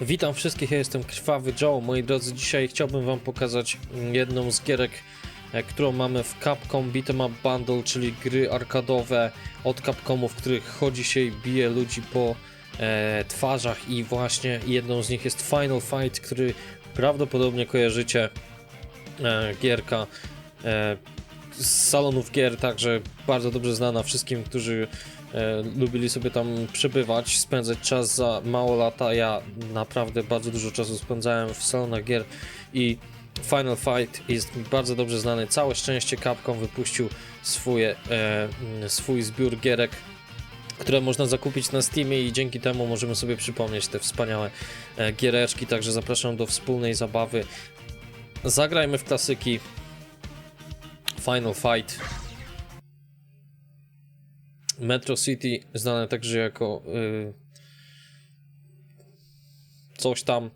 Witam wszystkich, ja jestem Krwawy Joe. Moi drodzy, dzisiaj chciałbym wam pokazać mm, jedną z gierek, e, którą mamy w Capcom Beat'em Up Bundle, czyli gry arkadowe od Capcomu, w których chodzi się i bije ludzi po e, twarzach i właśnie jedną z nich jest Final Fight, który prawdopodobnie kojarzycie e, gierka e, z salonów gier, także bardzo dobrze znana wszystkim, którzy e, lubili sobie tam przebywać, spędzać czas za mało lata. Ja naprawdę bardzo dużo czasu spędzałem w salonach gier i Final Fight jest mi bardzo dobrze znany. Całe szczęście Capcom wypuścił swoje, e, swój zbiór gierek, które można zakupić na Steamie i dzięki temu możemy sobie przypomnieć te wspaniałe e, giereczki, także zapraszam do wspólnej zabawy. Zagrajmy w klasyki Final Fight. Metro City, znane także jako y, coś tam,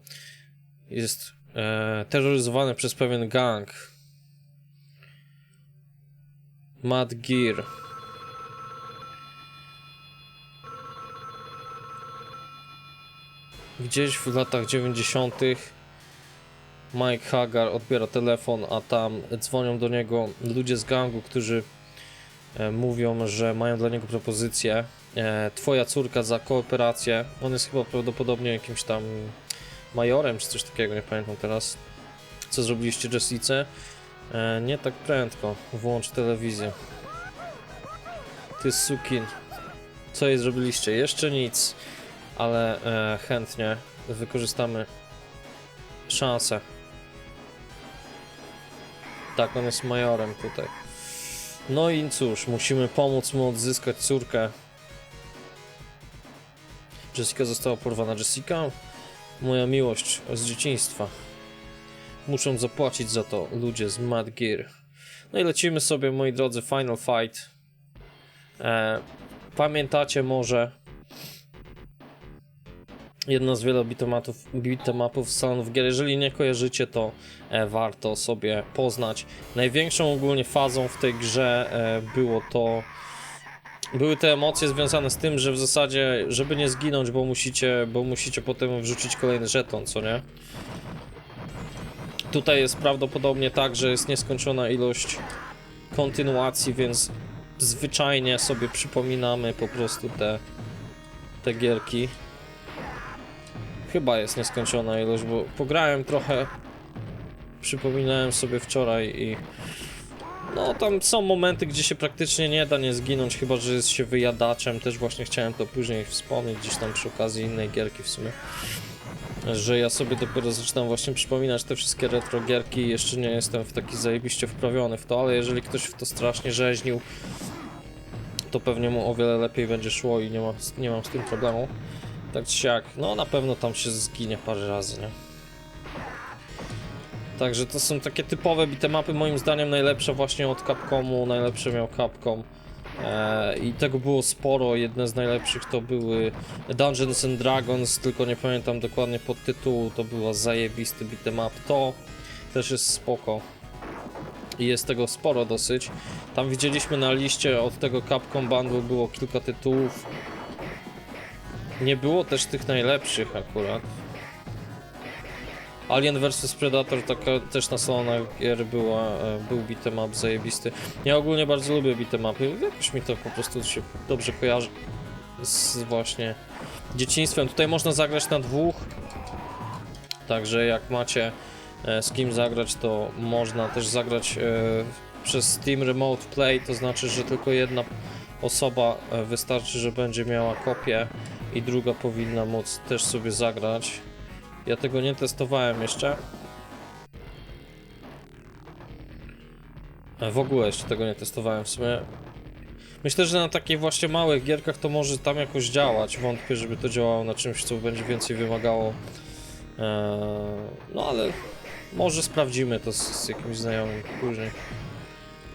jest e, terroryzowane przez pewien gang. Mad Gear. Gdzieś w latach 90. Mike Hagar odbiera telefon, a tam dzwonią do niego ludzie z gangu, którzy mówią, że mają dla niego propozycję. E, twoja córka za kooperację. On jest chyba prawdopodobnie jakimś tam majorem, czy coś takiego, nie pamiętam teraz. Co zrobiliście Jessice? E, nie tak prędko. Włącz telewizję. Ty sukin. Co jej zrobiliście? Jeszcze nic, ale e, chętnie wykorzystamy szansę. Tak, on jest majorem tutaj. No i cóż, musimy pomóc mu odzyskać córkę. Jessica została porwana. Jessica, moja miłość z dzieciństwa. Muszą zapłacić za to ludzie z Mad Gear. No i lecimy sobie, moi drodzy, Final Fight. E, pamiętacie może jedno z wielu bitomatów, bitomapów z salonów gier. Jeżeli nie kojarzycie, to e, warto sobie poznać. Największą ogólnie fazą w tej grze e, było to. Były te emocje związane z tym, że w zasadzie, żeby nie zginąć, bo musicie, bo musicie potem wrzucić kolejny żeton, co nie? Tutaj jest prawdopodobnie tak, że jest nieskończona ilość kontynuacji, więc zwyczajnie sobie przypominamy po prostu te, te gierki. Chyba jest nieskończona ilość, bo pograłem trochę. Przypominałem sobie wczoraj i. No, tam są momenty, gdzie się praktycznie nie da nie zginąć, chyba że jest się wyjadaczem. Też właśnie chciałem to później wspomnieć, gdzieś tam przy okazji innej gierki w sumie. Że ja sobie dopiero zaczynam właśnie przypominać te wszystkie retro gierki i jeszcze nie jestem w taki zajebiście wprawiony w to, ale jeżeli ktoś w to strasznie rzeźnił, to pewnie mu o wiele lepiej będzie szło i nie, ma, nie mam z tym problemu. Tak czy siak, no na pewno tam się zginie parę razy, nie? Także to są takie typowe bitemapy, moim zdaniem najlepsze właśnie od Capcomu, najlepsze miał Capcom. Eee, I tego było sporo, jedne z najlepszych to były Dungeons and Dragons, tylko nie pamiętam dokładnie pod tytułu, to była zajebisty bitemap. To też jest spoko. I jest tego sporo dosyć. Tam widzieliśmy na liście od tego Capcom Bundle było kilka tytułów. Nie było też tych najlepszych akurat. Alien vs Predator taka też na salonach gier była, e, był beat'em up zajebisty. Ja ogólnie bardzo lubię beat'em upy, jakoś mi to po prostu się dobrze kojarzy z właśnie dzieciństwem. Tutaj można zagrać na dwóch, także jak macie e, z kim zagrać, to można też zagrać e, przez Steam Remote Play, to znaczy, że tylko jedna osoba wystarczy, że będzie miała kopię i druga powinna móc też sobie zagrać. Ja tego nie testowałem jeszcze. E, W ogóle jeszcze tego nie testowałem w sumie. Myślę, że na takich właśnie małych gierkach to może tam jakoś działać. Wątpię, żeby to działało na czymś, co będzie więcej wymagało. Eee, no ale może sprawdzimy to z, z jakimś znajomym później.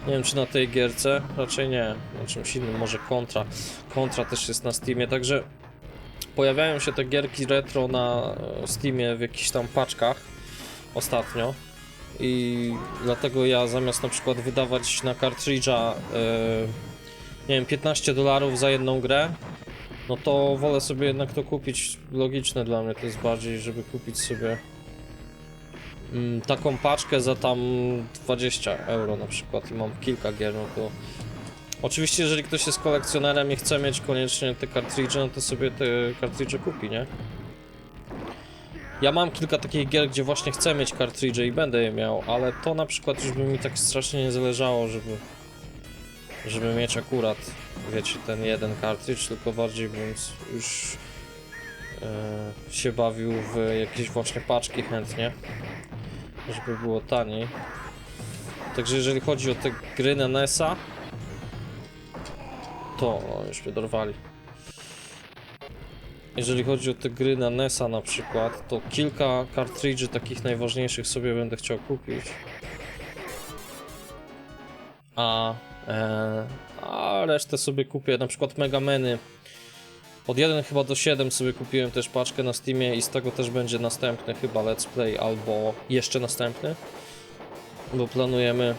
Nie wiem, czy na tej gierce, raczej nie. Na czymś innym, może kontra. Kontra też jest na Steamie, także pojawiają się te gierki retro na e, Steamie w jakichś tam paczkach ostatnio. I dlatego ja zamiast na przykład wydawać na kartridża e, nie wiem, 15 dolarów za jedną grę, no to wolę sobie jednak to kupić. Logiczne dla mnie to jest bardziej, żeby kupić sobie mm, taką paczkę za tam 20 euro na przykład i mam kilka gier, no to Oczywiście, jeżeli ktoś jest kolekcjonerem i chce mieć koniecznie te kartridże, no to sobie te kartridże kupi, nie? Ja mam kilka takich gier, gdzie właśnie chcę mieć kartridże i będę je miał, ale to na przykład już by mi tak strasznie nie zależało, żeby żeby mieć akurat, wiecie, ten jeden kartridż, tylko bardziej bym już e, się bawił w jakieś właśnie paczki chętnie, żeby było taniej. Także jeżeli chodzi o te gry na NES-a, to już mnie dorwali. Jeżeli chodzi o te gry na NES-a na przykład, to kilka kartridży takich najważniejszych sobie będę chciał kupić. A, e, a resztę sobie kupię, na przykład Megameny. Od 1 chyba do 7 sobie kupiłem też paczkę na Steamie i z tego też będzie następny chyba Let's Play albo jeszcze następny. Bo planujemy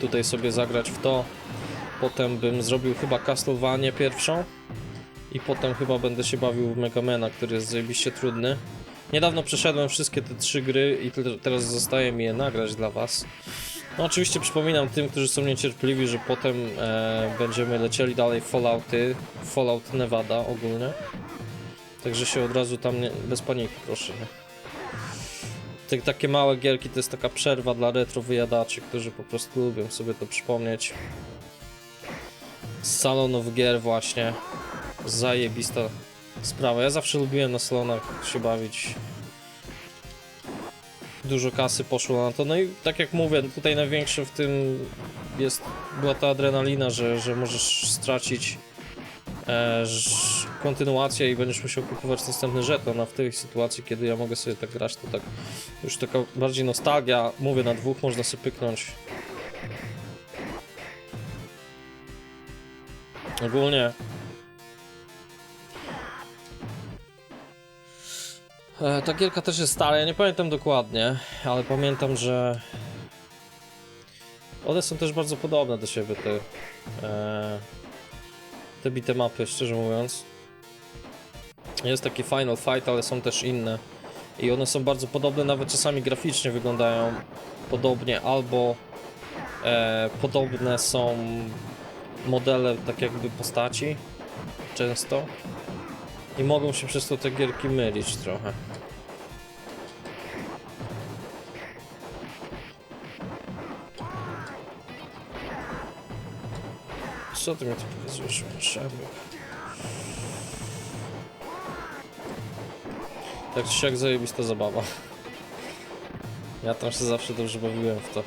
tutaj sobie zagrać w to. Potem bym zrobił chyba Castlevanię pierwszą. I potem chyba będę się bawił w Megamena, który jest zajebiście trudny. Niedawno przeszedłem wszystkie te trzy gry i te- teraz zostaje mi je nagrać dla was. No oczywiście przypominam tym, którzy są niecierpliwi, że potem e, będziemy lecieli dalej Fallouty, Fallout Nevada ogólnie. Także się od razu tam nie, bez paniki proszę. Te, takie małe gierki to jest taka przerwa dla retro wyjadaczy, którzy po prostu lubią sobie to przypomnieć. Z salonów gier właśnie. Zajebista sprawa. Ja zawsze lubiłem na salonach się bawić. Dużo kasy poszło na to. No i tak jak mówię, tutaj największe w tym jest była ta adrenalina, że, że możesz stracić e, kontynuację i będziesz musiał kupować następny żeton, a w tej sytuacji, kiedy ja mogę sobie tak grać, to tak już taka bardziej nostalgia. Mówię, na dwóch można sobie pyknąć. Ogólnie E, ta gierka też jest stara, ja nie pamiętam dokładnie, ale pamiętam, że one są też bardzo podobne do siebie, te, e, te bite mapy, szczerze mówiąc. Jest taki Final Fight, ale są też inne i one są bardzo podobne, nawet czasami graficznie wyglądają podobnie, albo e, podobne są modele tak jakby postaci, często. I mogą się przez to te gierki mylić trochę. Co ty mi tu pokazujesz? Szedł. Tak czy siak zajebista zabawa. Ja tam się zawsze dobrze bawiłem w to.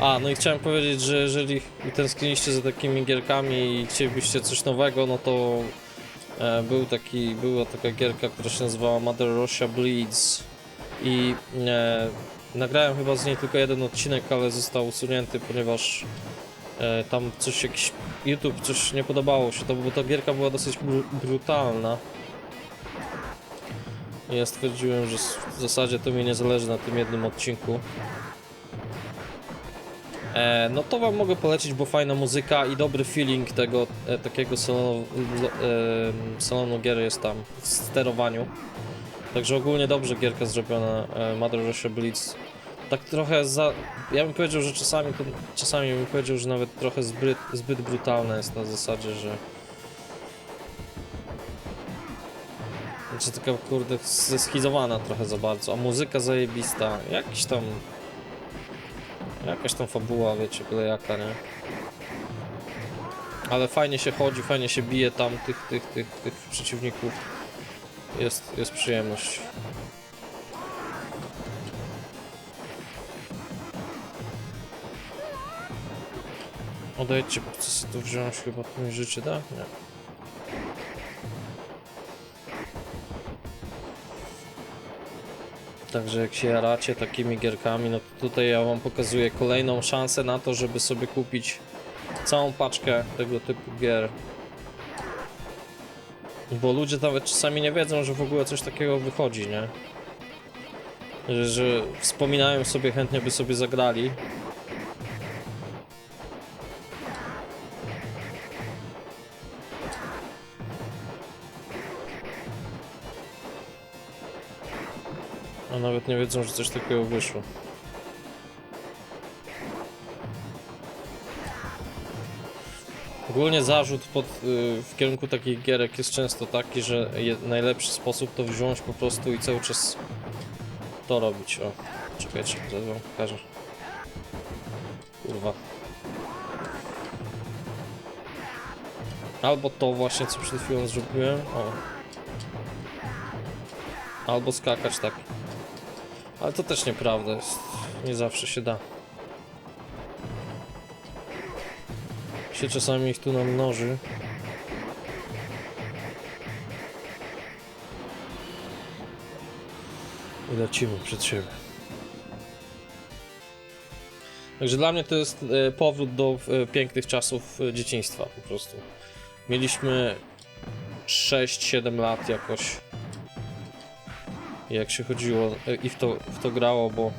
A, no i chciałem powiedzieć, że jeżeli tęskniliście za takimi gierkami i chcielibyście coś nowego, no to E, był taki, była taka gierka, która się nazywała Mother Russia Bleeds i e, nagrałem chyba z niej tylko jeden odcinek, ale został usunięty, ponieważ e, tam coś jakiś YouTube coś nie podobało się, to bo ta gierka była dosyć bru brutalna. I ja stwierdziłem, że w zasadzie to mi nie zależy na tym jednym odcinku. E, no to wam mogę polecić, bo fajna muzyka i dobry feeling tego e, takiego salonu, lo- e, salonu gier jest tam w sterowaniu. Także ogólnie dobrze gierka zrobiona, Mother Russia Blitz. Tak trochę za... Ja bym powiedział, że czasami czasami bym powiedział, że nawet trochę zbyt, zbyt brutalne jest na zasadzie, że... Znaczy taka kurde zeschizowana trochę za bardzo, a muzyka zajebista, jakiś tam Jakaś tam fabuła, wiecie, byle jaka, nie? Ale fajnie się chodzi, fajnie się bije tam tych, tych, tych, tych przeciwników. Jest, jest przyjemność. Odejdźcie, bo chcę sobie to wziąć chyba, mi życie da? Nie. Także jak się jaracie takimi gierkami, no to tutaj ja wam pokazuję kolejną szansę na to, żeby sobie kupić całą paczkę tego typu gier. Bo ludzie nawet czasami nie wiedzą, że w ogóle coś takiego wychodzi, nie? Że, że wspominają sobie chętnie by sobie zagrali. Nie wiedzą, że coś takiego wyszło. Ogólnie zarzut pod, y, w kierunku takich gierek jest często taki, że najlepszy sposób to wziąć po prostu i cały czas to robić. O, czekajcie, zaraz wam pokażę. Kurwa. Albo to właśnie, co przed chwilą zrobiłem. O. Albo skakać tak. Ale to też nieprawda jest. Nie zawsze się da. Się czasami ich tu namnoży. I lecimy przed siebie. Także dla mnie to jest e, powrót do e, pięknych czasów e, dzieciństwa po prostu. Mieliśmy 6-7 lat jakoś. Jak się chodziło e, i w to, w to grało, bo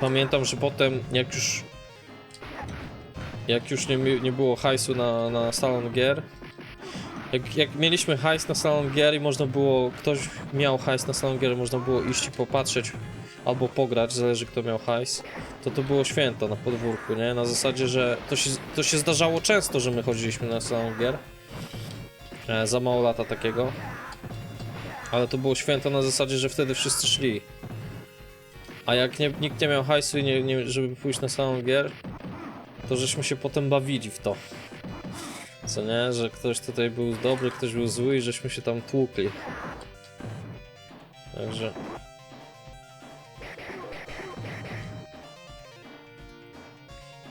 pamiętam, że potem jak już jak już nie, nie było hajsu na, na salon gier jak, jak mieliśmy hajs na salon gier i można było, ktoś miał hajs na salon gier, można było iść i popatrzeć albo pograć, zależy kto miał hajs, to to było święto na podwórku, nie? Na zasadzie, że to się, to się zdarzało często, że my chodziliśmy na salon gier. E, za mało lata takiego. Ale to było święto na zasadzie, że wtedy wszyscy szli. A jak nie, nikt nie miał hajsu i nie, nie, żeby pójść na salon gier, to żeśmy się potem bawili w to. Co nie? Że ktoś tutaj był dobry, ktoś był zły i żeśmy się tam tłukli. Także...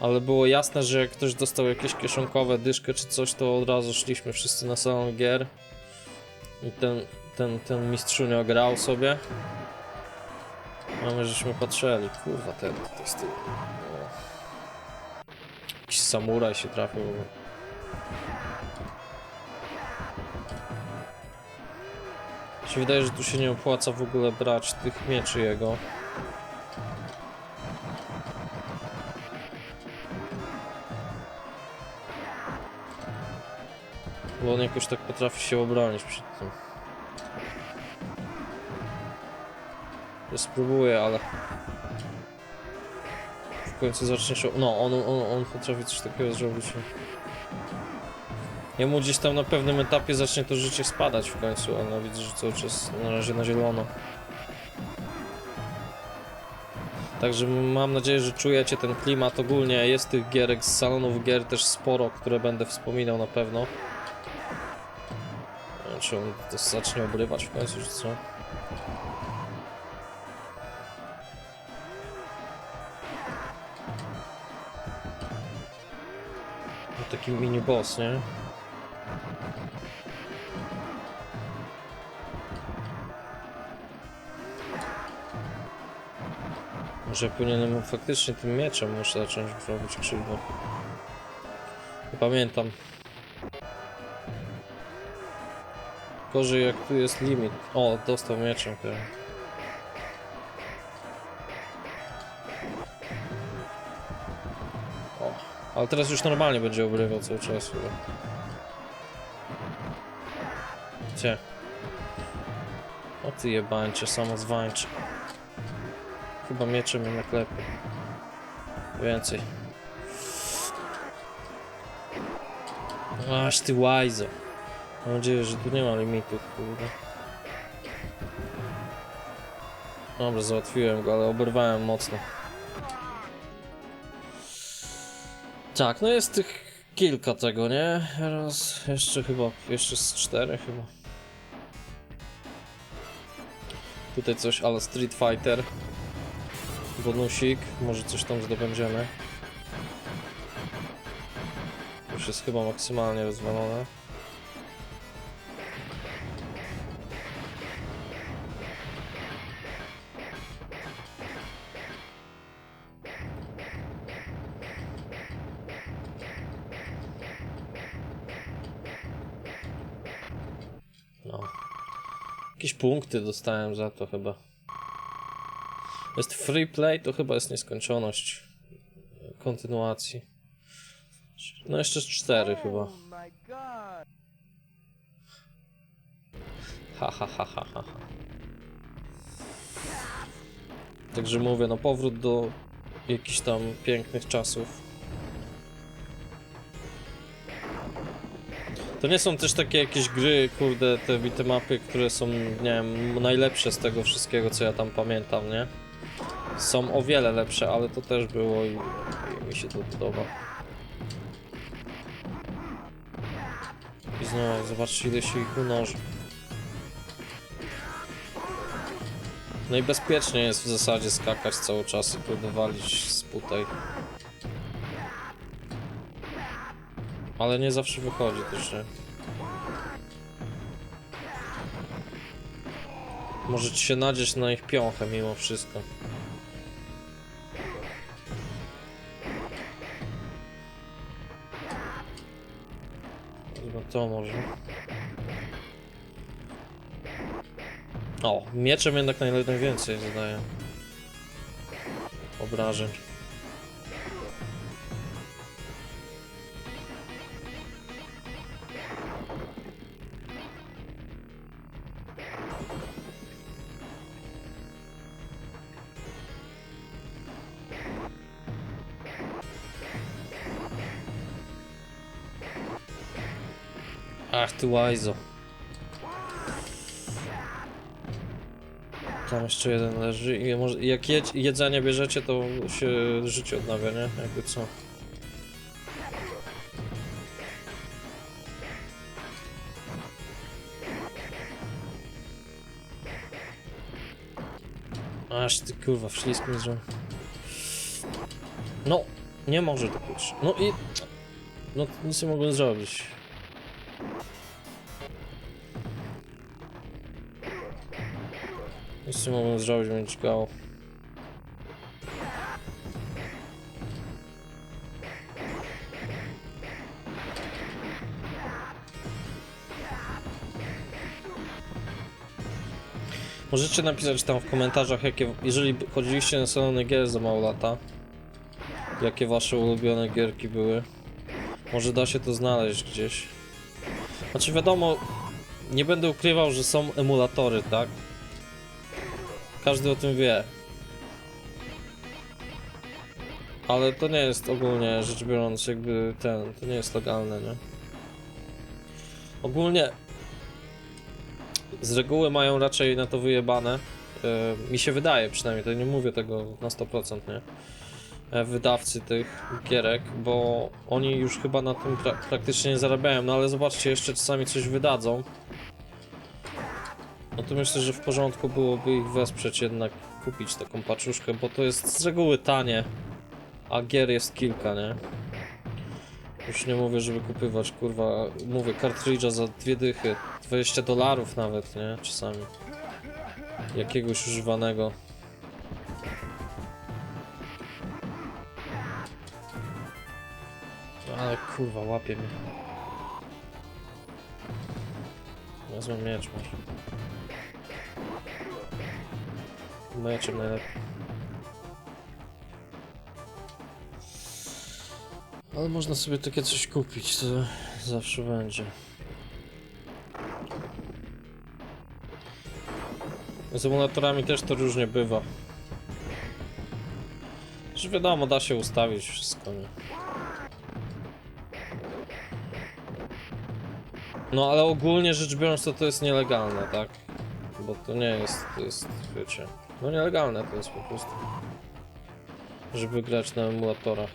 Ale było jasne, że jak ktoś dostał jakieś kieszonkowe dyszkę czy coś, to od razu szliśmy wszyscy na salon gier. I ten, ten, ten mistrzunio grał sobie. A my żeśmy patrzyli. Kurwa, ten tutaj z tyłu. O. Jakiś samuraj się trafił. Się wydaje, że tu się nie opłaca w ogóle brać tych mieczy jego. Bo on jakoś tak potrafi się obronić przed tym. Ja spróbuję, ale... W końcu zacznie się... No, on, on, on potrafi coś takiego zrobić. Jemu gdzieś tam na pewnym etapie zacznie to życie spadać w końcu, ale no widzę, że cały czas na razie na zielono. Także mam nadzieję, że czujecie ten klimat. Ogólnie jest tych gierek z salonów gier też sporo, które będę wspominał na pewno. Czy on to zacznie obrywać w końcu, czy co? Taki mini boss, nie? Może powinienem faktycznie tym mieczem muszę zacząć robić krzywdę. Nie pamiętam. Gorzej jak tu jest limit. O, dostał mieczem teraz. Ale teraz już normalnie będzie obrywał cały czas chyba. Gdzie? O ty jebańcze, samozwańcze. Chyba mieczem jednak lepiej. Więcej. Aż ty łajzo. Mam nadzieję, że tu nie ma limitu, kurde. Dobra, załatwiłem go, ale oberwałem mocno. Tak, no jest tych kilka tego, nie? Raz, jeszcze chyba, jeszcze z cztery chyba. Tutaj coś ale Street Fighter. Bonusik, może coś tam zdobędziemy. Już jest chyba maksymalnie rozwalone. No. Jakieś punkty dostałem za to chyba. Jest free play, to chyba jest nieskończoność kontynuacji. No jeszcze cztery chyba. Oh! Ha ha ha ha ha. ha. Także mówię, no powrót do jakichś tam pięknych czasów. To nie są też takie jakieś gry, kurde, te bitemapy, które są, nie wiem, najlepsze z tego wszystkiego, co ja tam pamiętam, nie? Są o wiele lepsze, ale to też było i, i mi się to podoba. I znowu, zobaczcie ile się ich unoży. Najbezpieczniej jest w zasadzie skakać cały czas i próbowalić z tutaj. Ale nie zawsze wychodzi też, nie? Możecie się nadzieć na ich piąchę mimo wszystko. Chyba to może. O, mieczem jednak najle- najwięcej zadaje. Obrażeń. Łajzo. Tam jeszcze jeden leży i może, jak jedz, jedzenie bierzecie, to się życie odnawia, nie? Jakby co. Aż ty kurwa, wślizg mi zrobił. No, nie może być. No i... No, nic nie mogłem zrobić. Nic nie mogłem zrobić, będzie go. Możecie napisać tam w komentarzach, jakie, jeżeli chodziliście na salony gier za mało lata, jakie wasze ulubione gierki były. Może da się to znaleźć gdzieś. Znaczy wiadomo, nie będę ukrywał, że są emulatory, tak? Każdy o tym wie. Ale to nie jest ogólnie rzecz biorąc jakby ten, to nie jest legalne, nie? Ogólnie z reguły mają raczej na to wyjebane. Yy, mi się wydaje przynajmniej, to nie mówię tego na 100%, nie? E, Wydawcy tych gierek, bo oni już chyba na tym pra praktycznie nie zarabiają, no ale zobaczcie, jeszcze czasami coś wydadzą. No to myślę, że w porządku byłoby ich wesprzeć jednak, kupić taką paczuszkę, bo to jest z reguły tanie, a gier jest kilka, nie? Już nie mówię, żeby kupywać, kurwa, mówię, kartridża za dwie dychy, 20 dolarów nawet, nie? Czasami. Jakiegoś używanego. Ale kurwa, łapie mnie. Wezmę miecz może. Meczem najlepiej. Ale można sobie takie coś kupić, to zawsze będzie. Z emulatorami też to różnie bywa. Że wiadomo, da się ustawić wszystko, nie? No ale ogólnie rzecz biorąc to to jest nielegalne, tak? Bo to nie jest, to jest, wiecie, no nielegalne to jest po prostu. Żeby grać na emulatorach.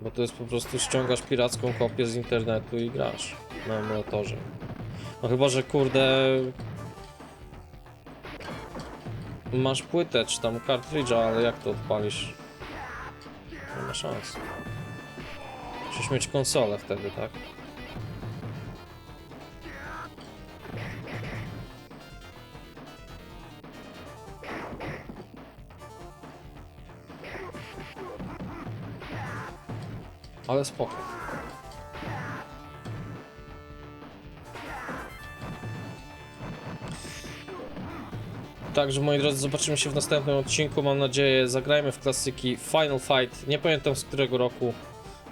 Bo to jest po prostu ściągasz piracką kopię z internetu i grasz na emulatorze. No chyba, że kurde... Masz płytę czy tam kartridża, ale jak to odpalisz? Nie ma szans. Musisz mieć konsolę wtedy, tak? Ale spoko. Także moi drodzy, zobaczymy się w następnym odcinku. Mam nadzieję, zagrajmy w klasyki Final Fight. Nie pamiętam z którego roku,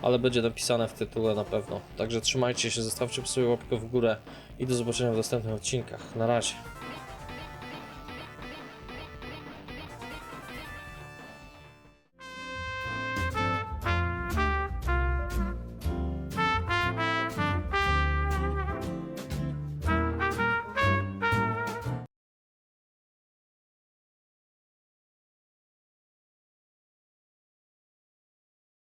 ale będzie napisane w tytule na pewno. Także trzymajcie się, zostawcie sobie łapkę w górę i do zobaczenia w następnych odcinkach. Na razie.